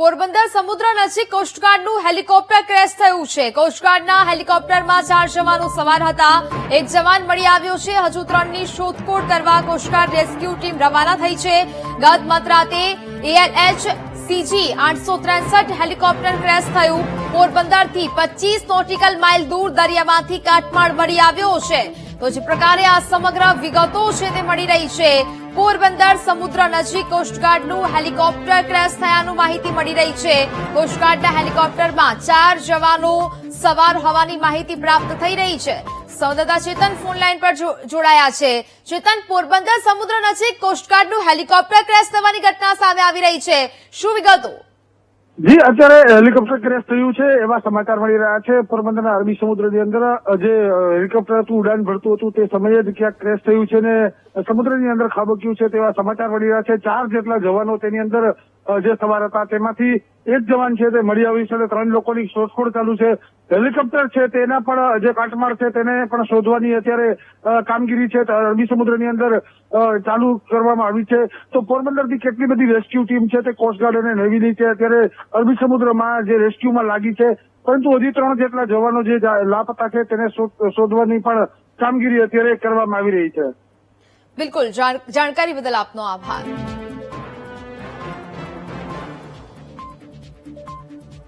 પોરબંદર સમુદ્ર નજીક કોસ્ટગાર્ડનું helicopter crash થયું છે. કોસ્ટગાર્ડના હેલિકોપ્ટરમાં ચાર જવાનો સવાર હતા. એક જવાન મળી આવ્યો છે. હજુ ત્રણની શોધખોળ કરવા કોસ્ટગાર્ડ રેસ્ક્યુ ટીમ રવાના થઈ છે. ગત મતરાતે એએલએચ સીજી આઠસો ત્રેસઠ હેલિકોપ્ટર ક્રેશ થયું. પોરબંદરથી પચીસ નોટિકલ માઇલ દૂર દરિયામાંથી કાટમાળ મળી આવ્યો છે. તો જે પ્રકારે આ સમગ્ર વિગતો છે તે મળી રહી છે. પોરબંદર સમુદ્ર નજીક કોસ્ટગાર્ડનું હેલિકોપ્ટર ક્રેશ થયાનું માહિતી મળી રહી છે. કોસ્ટગાર્ડના હેલિકોપ્ટરમાં ચાર જવાનો સવાર હોવાની માહિતી પ્રાપ્ત થઈ રહી છે. સંવાદદાતા ચેતન ફોન લાઈન પર જોડાયા છે. ચેતન, પોરબંદર સમુદ્ર નજીક કોસ્ટગાર્ડનું હેલિકોપ્ટર ક્રેશ થવાની ઘટના સામે આવી રહી છે. શું વિગતો? જી, અત્યારે હેલિકોપ્ટર ક્રેશ થયું છે, એવા સમાચાર મળી રહ્યા છે. પોરબંદરના અરબી સમુદ્રની અંદર જે હેલિકોપ્ટર હતું, ઉડાન ભરતું હતું, તે સમયે જ ક્યાંક ક્રેશ થયું છે ને સમુદ્રની અંદર ખાબક્યું છે તેવા સમાચાર મળી રહ્યા છે. ચાર જેટલા જવાનો તેની અંદર જે સવાર હતા તેમાંથી એક જવાન છે, તે મળી આવ્યું છે અને ત્રણ લોકોની શોધખોળ ચાલુ છે. હેલિકોપ્ટર છે, તેના પણ જે કાટમાળ છે, તેને પણ શોધવાની અત્યારે કામગીરી છે. અરબી સમુદ્રની અંદર ચાલુ કરવામાં આવી છે. તો પોરબંદરથી કેટલી બધી રેસ્ક્યુ ટીમ છે તે કોસ્ટગાર્ડ અને નેવીની છે? અત્યારે અરબી સમુદ્રમાં જે રેસ્ક્યુમાં લાગી છે, પરંતુ હજી ત્રણ જેટલા જવાનો જે લાપતા છે, તેને શોધ- શોધવાની પણ કામગીરી અત્યારે કરવામાં આવી રહી છે. બિલકુલ. જાણકારી બદલ આપનો આભાર.